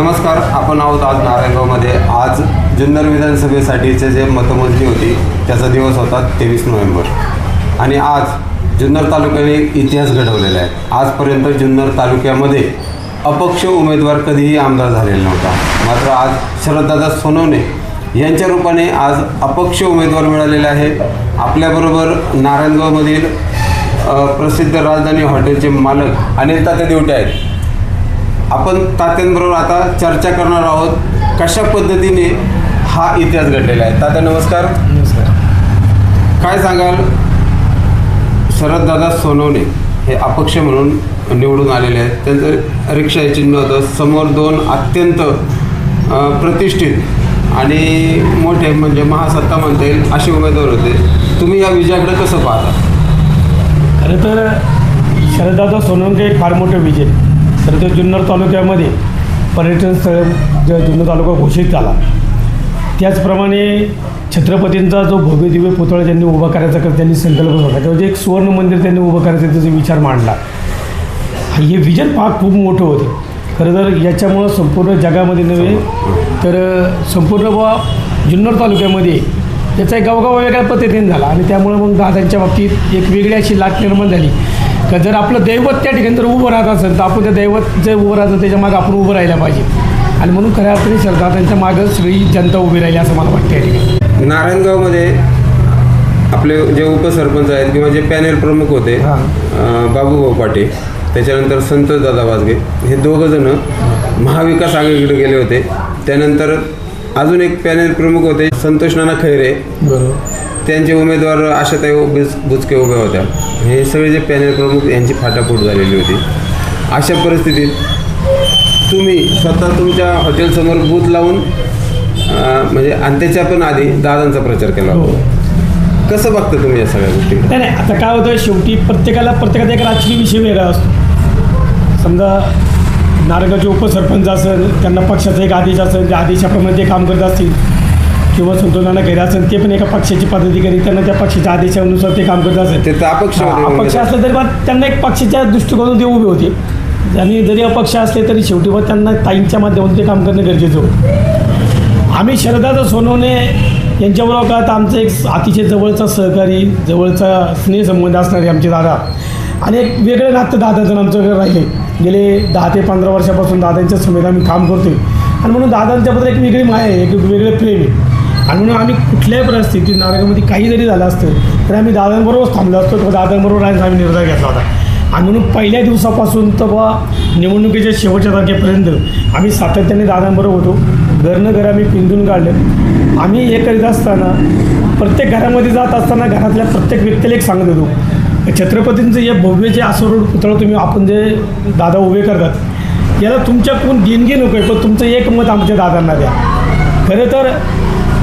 नमस्कार आपण आहोत आज नारायणगावमध्ये. आज जुन्नर विधानसभेसाठीचे जे मतमोजणी होती त्याचा दिवस होता तेवीस नोव्हेंबर. आणि आज जुन्नर तालुक्याने एक इतिहास घडवलेला आहे. आजपर्यंत जुन्नर तालुक्यामध्ये अपक्ष उमेदवार कधीही आमदार झालेला नव्हता. मात्र आज शरददादा सोनवणे यांच्या रूपाने आज अपक्ष उमेदवार मिळालेले आहे आपल्याबरोबर नारायणगावमधील प्रसिद्ध राजधानी हॉटेलचे मालक अनिल तात्या दिवटे आहेत. आपण तात्यांबरोबर आता चर्चा करणार आहोत कशा पद्धतीने हा इतिहास घडलेला आहे. तात्या नमस्कार. काय सांगाल? शरददादा सोनवणे हे अपक्ष म्हणून निवडून आलेले आहेत. त्यांचं रिक्षा हे चिन्ह होतं. समोर दोन अत्यंत प्रतिष्ठित आणि मोठे म्हणजे महासत्ता म्हणता येईल असे उमेदवार होते. तुम्ही या विजयाकडे कसं पाहता? खरं तर शरददादा सोनवणे एक फार मोठं विजय. तर तो जुन्नर तालुक्यामध्ये पर्यटन स्थळ जो जुन्नर तालुका घोषित झाला. त्याचप्रमाणे छत्रपतींचा जो भव्य दिव्य पुतळा त्यांनी उभा करायचा कर त्यांनी संकल्प होता किंवा जे एक सुवर्ण मंदिर त्यांनी उभं करायचं त्याचा विचार मांडला. हे विजन फार खूप मोठं होतं. खरं तर याच्यामुळं संपूर्ण जगामध्ये नव्हे तर संपूर्ण बा जुन्नर तालुक्यामध्ये याचा एक गावगाव वेगळ्या पद्धतीने झाला. आणि त्यामुळं मग दादांच्या बाबतीत एक वेगळी अशी लाट निर्माण झाली. का जर आपलं दैवत त्या ठिकाणी जर उभं राहत असेल तर आपण त्या दैवत जे उभं राहतं त्याच्या मागं आपण उभं राहायला पाहिजे. आणि म्हणून खऱ्या अर्थाने शरदादांच्या मागं सगळी जनता उभी राहिली असं मला वाटतं या ठिकाणी. नारायणगावमध्ये आपले जे उपसरपंच आहेत किंवा जे पॅनेल प्रमुख होते हां. बाबूभाऊ पाटे त्याच्यानंतर संतोष दादा वाजगे हे दोघं जण महाविकास आघाडीकडे गेले होते. त्यानंतर अजून एक पॅनेल प्रमुख होते संतोष नाना खैरे. बरोबर. त्यांचे उमेदवार आशाताई बुच बुचके उभ्या होत्या. हे सगळे जे पॅनेल प्रमुख यांची फाटाफूट झालेली होती. अशा परिस्थितीत तुम्ही स्वतः तुमच्या हॉटेलसमोर बूथ लावून म्हणजे आणि त्याच्या पण आधी दादांचा प्रचार केला हो. होता कसं बघता तुम्ही या सगळ्या गोष्टी? नाही आता काय होतं शेवटी प्रत्येकाला प्रत्येकाचा एक राजकीय विषय वेगळा असतो. समजा नारगावचे उपसरपंच असेल त्यांना पक्षाचा एक आदेश असेल त्या आदेशाप्रमाणे ते काम करत असतील. किंवा संतोषांना घरी असेल ते पण एका पक्षाची पद्धती त्यांना त्या पक्षाच्या आदेशानुसार ते काम करत असेल. ते अपक्ष असलं तरी पण त्यांना एक पक्षाच्या दृष्टिकोनातून ते उभे होते. आणि जरी अपक्ष असले तरी शेवटी पण त्यांना ताईंच्या माध्यमातून ते काम करणं गरजेचं होतं. आम्ही शरदादा सोनवणे यांच्याबरोबर का तर आमचं एक अतिशय जवळचा सहकारी जवळचा स्नेहसंबंध असणारे आमचे दादा. आणि एक वेगळं नातं दादाचं आमच्याकडे राहिले. गेले दहा ते पंधरा वर्षापासून दादांच्या समेत आम्ही काम करतोय. आणि म्हणून दादांच्याबद्दल एक वेगळी माया आहे एक वेगळं प्रेम आहे. आणि म्हणून आम्ही कुठल्याही परिस्थितीत नारगामध्ये काही जरी झालं असतं तर आम्ही दादांबरोबरच थांबलो असतो किंवा दादांबरोबर राहायचा आम्ही निर्णय घेतला होता. आणि म्हणून पहिल्या दिवसापासून तर बा निवडणुकीच्या शेवटच्या तारखेपर्यंत आम्ही सातत्याने दादांबरोबर होतो. घरनं घर आम्ही पिंजून काढलं. आम्ही हे करीत असताना प्रत्येक घरामध्ये जात असताना घरातल्या प्रत्येक व्यक्तीला एक सांगत होतो छत्रपतींचं हे भव्य जे आसरोड पुतळं तुम्ही आपण जे दादा उभे करतात याला तुमच्या कोण देणगी नको आहे पण तुमचं एक मत आमच्या दादांना द्या. खरं तर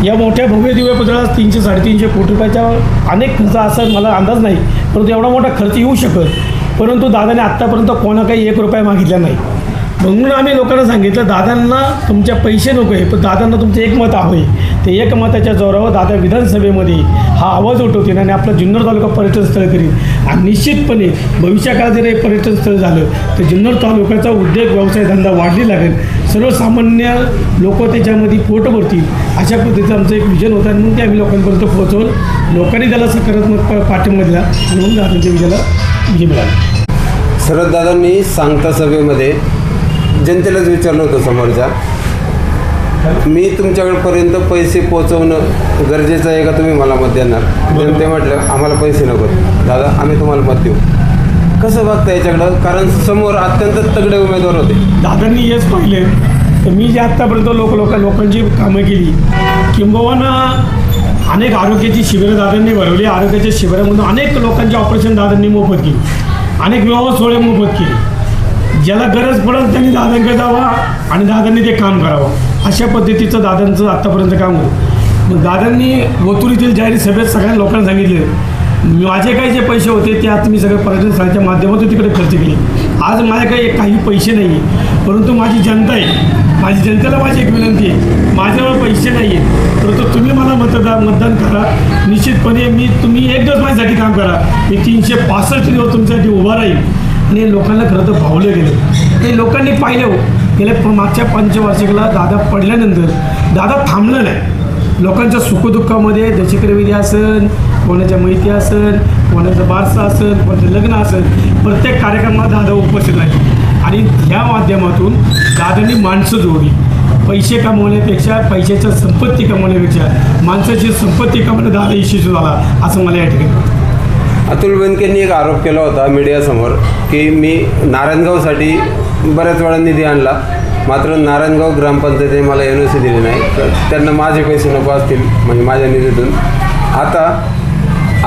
या मोठ्या भव्य दिव्य पुतळ्याला तीनशे साडेतीनशे कोटी रुपयाच्या अनेक खर्च असा मला अंदाज नाही परंतु एवढा मोठा खर्च येऊ शकत परंतु दादाने आत्तापर्यंत कोणा काही एक रुपया मागितला नाही. म्हणून आम्ही लोकांना सांगितलं दादांना तुमच्या पैसे नको आहे पण दादांना तुमचं एक मत हवं आहे. ते एक मताच्या जोरावर दादा विधानसभेमध्ये हा आवाज उठवतील आणि आपला जुन्नर तालुका पर्यटन स्थळ करील. आणि निश्चितपणे भविष्याकाळ जर हे पर्यटन स्थळ झालं तर जुन्नर तालुक्याचा उद्योग व्यवसाय धंदा वाढली लागेल. सर्वसामान्य लोक त्याच्यामध्ये पोट भरतील. अशा पद्धतीचं आमचं एक विजन होतं आणि म्हणून ते आम्ही लोकांपर्यंत पोहोचवून लोकांनी त्याला सकारात्मक पाठिंबा दिला आणि म्हणून दादांच्या विजयाला विजय मिळाला. शरददादांनी सांगता सभेमध्ये जनतेलाच विचारलं होतं समोरच्या. मी तुमच्याकडपर्यंत पैसे पोहोचवणं गरजेचं आहे का तुम्ही मला मत देणार? तर ते म्हटलं आम्हाला पैसे नको. दादा आम्ही तुम्हाला मत देऊ. कसं बघता याच्याकडं? कारण समोर अत्यंत तगडे उमेदवार होते. दादांनी हेच पाहिले तर मी जे आत्तापर्यंत लोक लोक लोकांची कामं केली किंबहुना अनेक आरोग्याची शिबिरं दादांनी भरवली. आरोग्याच्या शिबिरामधून अनेक लोकांचे ऑपरेशन दादांनी मोफत केली. अनेक विवाह सोहळे मोफत केले. ज्याला गरज पडेल त्यांनी दादांकडे जावा आणि दादांनी ते काम करावं. अशा पद्धतीचं दादांचं आत्तापर्यंत काम होतं. मग दादांनी ओतूर जाहीर सभेत सगळ्या लोकांना सांगितले माझे काही जे पैसे होते ते आता मी सगळं पर्यटन स्थळाच्या माध्यमातून तिकडे खर्च केले. आज माझ्याकडे काही पैसे नाही आहे परंतु माझी जनता आहे. माझी जनतेला माझी एक विनंती आहे. माझ्याजवळ पैसे नाही आहेत परंतु तुम्ही मला मतदान मतदान करा. निश्चितपणे मी तुम्ही एक दिवस माझ्यासाठी काम करा. मी तीनशे पासष्ट दिवस तुमच्यासाठी उभा राहील आणि लोकांना खरं तर भावलं गेलं. ते लोकांनी पाहिलं हो. गेल्या प- मागच्या पंचवार्षिकला दादा पडल्यानंतर दादा थांबलं नाही. लोकांच्या सुखदुःखामध्ये दशक्रविधी असन कोणाच्या मैती असन कोणाचं बारसं असन कोणाचं लग्न असन प्रत्येक कार्यक्रमात दादा उपस्थित राहील. आणि ह्या माध्यमातून दादांनी माणसं जोडली. पैसे कमवण्यापेक्षा पैशाच्या संपत्ती कमवण्यापेक्षा माणसाची संपत्ती कमवणं दादा यशस्वी झाला असं मला या ठिकाणी अतुल बेनकेंनी एक आरोप केला होता मीडियासमोर की मी नारायणगावसाठी बऱ्याच वेळा निधी आणला. मात्र नारायणगाव ग्रामपंचायतीने मला एन ओ सी दिली नाही. तर त्यांना माझे पैसे नको असतील म्हणजे माझ्या निधीतून. आता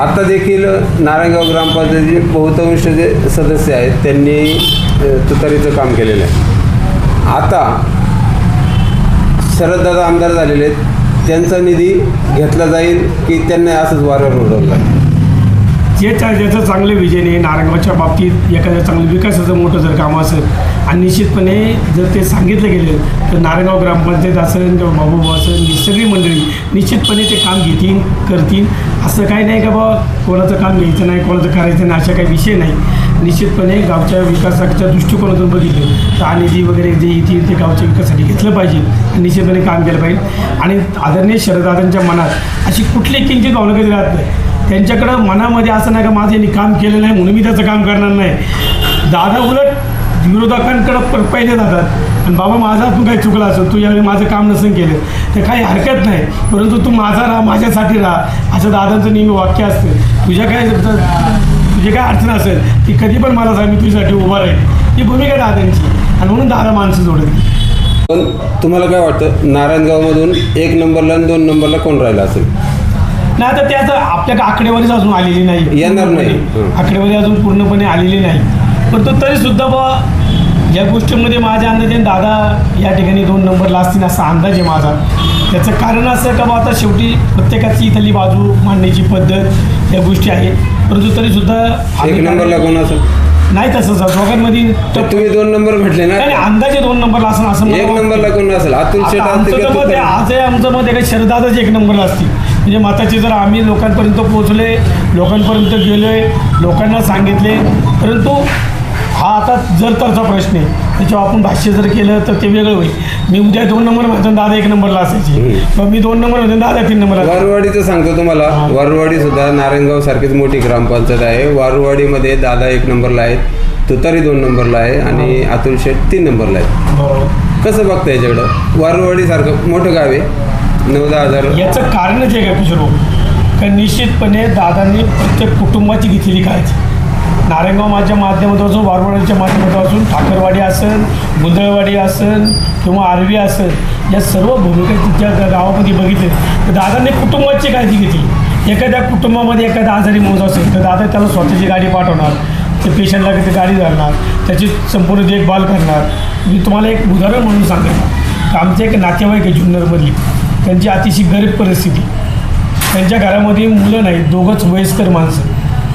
आता देखील नारायणगाव ग्रामपंचायतीचे बहुतांश जे सदस्य आहेत त्यांनी तुतारीचं काम केलेलं आहे. आता शरददादा आमदार झालेले आहेत. त्यांचा निधी घेतला जाईल की त्यांना असंच वारंवार उडवलं ज्याच्या ज्याचं चांगलं विजन आहे. नारायणगावच्या बाबतीत एखाद्या चांगलं विकासाचं मोठं जर काम असेल आणि निश्चितपणे जर ते सांगितलं गेलं तर नारायणगाव ग्रामपंचायत असेल किंवा बाबूभाऊ असेल ही सगळी मंडळी निश्चितपणे ते काम घेतील करतील. असं काही नाही का बाबा कोणाचं काम घ्यायचं नाही कोणाचं करायचं नाही अशा काही विषय नाही. निश्चितपणे गावच्या विकासाच्या दृष्टिकोनातून बघितलं तर हा निधी वगैरे जे येतील ते गावच्या विकासासाठी घेतलं पाहिजे. निश्चितपणे काम केलं पाहिजे. आणि आदरणीय शरदादांच्या मनात अशी कुठली किंचित भावना कधी राहत नाही. त्यांच्याकडं मनामध्ये असं नाही का माझं यांनी काम केलं नाही म्हणून मी त्याचं काम करणार नाही. दादा उलट विरोधकांकडं प- पहिले जातात. आणि बाबा माझा पण काही चुकला असेल तू यावेळी माझं काम नसेल केलं. तर काही हरकत नाही. परंतु तू माझा राहा माझ्यासाठी राहा. असं दादांचं नेहमी वाक्य असतं. तुझ्या काय तुझी काय अडचण असेल ती कधी पण मला सांग मी तुझ्यासाठी उभा राहील ही भूमिका दादांची. आणि म्हणून दादा माणसं जोडत पण तुम्हाला काय वाटतं नारायणगावमधून एक नंबरला आणि दोन नंबरला कोण राहिला असेल? नाही आता त्याचं आपल्याकडे आकडेवारीच अजून आलेली नाही. येणार नाही. आकडेवारी अजून पूर्णपणे आलेली नाही. परंतु तरी सुद्धा बा या गोष्टीमध्ये माझ्या अंदाजे दादा या ठिकाणी दोन नंबरला असतील असा अंदाज आहे माझा. त्याचं कारण असं का बा आता शेवटी प्रत्येकाची इथली बाजू मांडण्याची पद्धत या गोष्टी आहेत परंतु तरी सुद्धा एक नंबरला कोण असेल नाही तसं सर दोघांमध्ये तर तुम्ही दोन नंबर म्हटले ना? नाही, अंदाजे दोन नंबरला असं असं एक. नंबरला कोण असेल. अतुल शेट आमचं तर मत आहे? आज आहे आमचं मत आहे का शरदादाच एक नंबरला असतील म्हणजे मताचे जर आम्ही लोकांपर्यंत पोहोचले लोकांपर्यंत गेलोय लोकांना सांगितले परंतु हा आता जर तरचा प्रश्न आहे त्याच्यावर आपण भाष्य जर केलं तर ते वेगळं होईल. मी उद्या दोन नंबर म्हणतो दादा एक नंबरला असायची. मग मी दोन नंबर म्हणतो दादा तीन नंबरला असायचे. वारुवाडीचं सांगतो तुम्हाला. वारुवाडी सुद्धा नारायणगाव सारखीच मोठी ग्रामपंचायत आहे. वारुवाडीमध्ये दादा एक नंबरला आहेत तुतारी दोन नंबरला आहे आणि अतुल शेठ तीन नंबरला आहे बरोबर. कसं बघता याच्याकडं? वारुवाडी सारखं मोठं गाव आहे. नऊ दहा हजार. याचं कारणच आहे का किशोर का निश्चितपणे दादांनी प्रत्येक कुटुंबाची घेतलेली काळजी. नारायणगाव माझ्या माध्यमातून असून वारवाडीच्या माध्यमातून असून ठाकरवाडी असन गुंदळवाडी असन किंवा आरवी असन या सर्व भूमिका तिच्या गावामध्ये बघितले तर दादांनी कुटुंबाची काळजी घेतली. एखाद्या कुटुंबामध्ये एखादा आजारी मोज असेल तर दादा त्याला स्वतःची गाडी पाठवणार ते पेशंटला ते गाडी धरणार त्याची संपूर्ण देखभाल करणार. मी तुम्हाला एक उदाहरण म्हणून सांगेन. आमचे एक नातेवाईक आहे जुन्नरमधली. त्यांची अतिशय गरीब परिस्थिती. त्यांच्या घरामध्ये मुलं नाहीत दोघंच वयस्कर माणसं.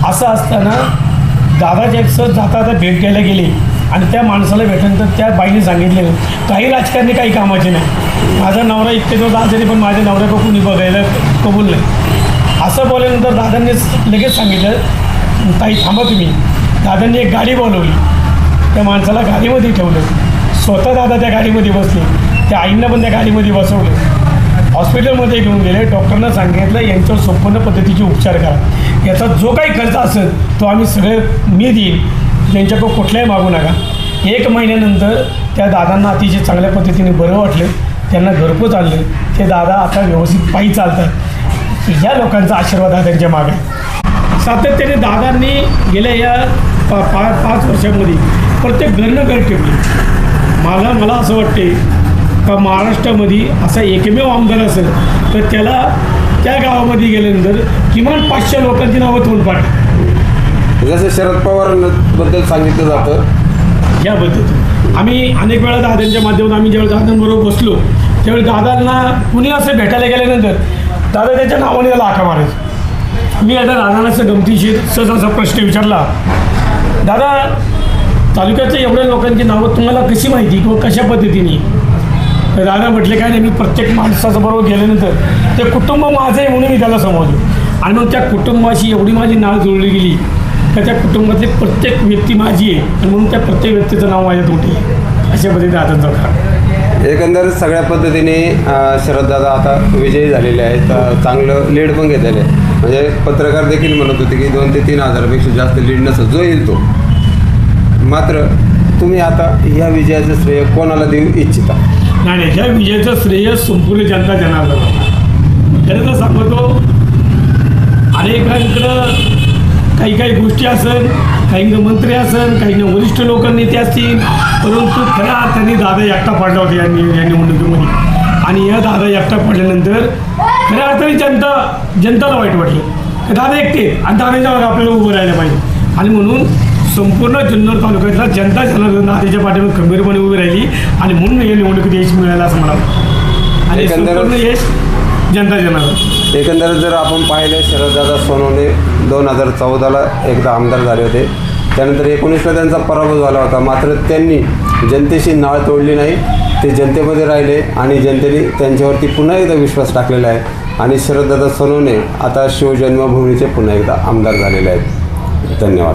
असं असताना दादाच्या एक जाता जाता भेट द्यायला गेले आणि त्या माणसाला भेटल्यानंतर त्या बाईने सांगितलेलं काही राजकारणी काही कामाचे नाही. माझा नवरा इतके दिवस आजारी पण माझ्या नवऱ्याकडे कोणी बघायला कबूल नाही. असं बोलल्यानंतर दादांनी लगेच सांगितलं ताई थांबा तुम्ही. दादांनी एक गाडी बोलवली. त्या माणसाला गाडीमध्ये ठेवलं. स्वतः दादा त्या गाडीमध्ये बसले. त्या आईंना पण त्या गाडीमध्ये बसवलं. हॉस्पिटलमध्ये घेऊन गेले डॉक्टरना सांगितलं यांच्यावर संपूर्ण पद्धतीचे उपचार करा. याचा जो काही खर्च असेल तो आम्ही सगळे मी देईन. यांच्याकडं कुठल्याही मागू नका. एक महिन्यानंतर त्या दादांना अतिशय चांगल्या पद्धतीने बरं वाटलं. त्यांना घरपोच आणलं. ते दादा आता व्यवस्थित पायी चालतात. या लोकांचा आशीर्वाद हा त्यांच्या मागे सातत्याने दादांनी गेल्या या पा पा पाच वर्षामध्ये प्रत्येक घरनं घर ठेवली. मला मला असं वाटते का महाराष्ट्रामध्ये असा एकमेव आमदार असेल तर त्याला त्या गावामध्ये गेल्यानंतर किमान पाचशे लोकांची नावं तोंडपाठ जसं शरद पवारांबद्दल सांगितलं जातं. या आम्ही अनेक वेळा दादांच्या माध्यमातून आम्ही ज्यावेळी दादांबरोबर बसलो त्यावेळी दादांना कुणी असं भेटायला गेल्यानंतर दादा त्याच्या नावाने त्याला आका मारायचं. मी आता दादांना असं गमतीशीर सहज असा प्रश्न विचारला. दादा तालुक्याच्या एवढ्या लोकांची नावं तुम्हाला कशी माहिती किंवा कशा पद्धतीने? दादा म्हटले काय नाही मी प्रत्येक माणसाचं बरोबर गेल्यानंतर ते कुटुंब माझं आहे म्हणून मी त्याला समजलो. आणि मग त्या कुटुंबाशी एवढी माझी नाळ जोडली गेली तर त्या कुटुंबातली प्रत्येक व्यक्ती माझी आहे आणि म्हणून त्या प्रत्येक व्यक्तीचं नाव माझ्या तोटी आहे. अशा पद्धतीने आता खा एकंदर सगळ्या पद्धतीने अ, शरददादा आता विजयी झालेले आहेत. चांगलं लीड पण घेतलेलं आहे म्हणजे पत्रकार देखील म्हणत होते की दोन ते तीन हजारापेक्षा जास्त लीड नसत जो येईल तो. मात्र तुम्ही आता या विजयाचं श्रेय कोणाला देऊ इच्छिता? नाही नाही ह्या विजयाचं श्रेय संपूर्ण जनता जनार्दन खरं तर सांगतो अनेकांकडं काही काही गोष्टी असेल काही मंत्री असेल काही वरिष्ठ लोक नेते असतील परंतु खऱ्या अर्थाने दादा एकटा पडला होता या नि- या निवडणुकीमध्ये. आणि या दादा एकटा पडल्यानंतर खऱ्या अर्थाने जनता जनताला वाईट वाटलं. दादा एकटे आणि दादाच्या मागे आपल्याला उभं राहायला पाहिजे. आणि म्हणून संपूर्ण जुन्नर तालुक्यातला जनता जनार्दन दादाच्या पाठीवर खंबीरपणे उभी राहिली आणि म्हणून या निवडणुकीत यश मिळालं असं मला वाटतं. आणि संपूर्ण यश जनता जनार्दन. एकंदरीत जर आपण पाहिलं शरददादा सोनवणे दोन हजार चौदाला एकदा आमदार झाले होते. त्यानंतर एकोणीसला त्यांचा पराभव झाला होता. मात्र त्यांनी जनतेशी नाळ तोडली नाही. ते जनतेमध्ये राहिले आणि जनतेने त्यांच्यावरती पुन्हा एकदा विश्वास टाकलेला आहे. आणि शरददादा सोनवणे आता शिवजन्मभूमीचे पुन्हा एकदा आमदार झालेले आहेत. धन्यवाद.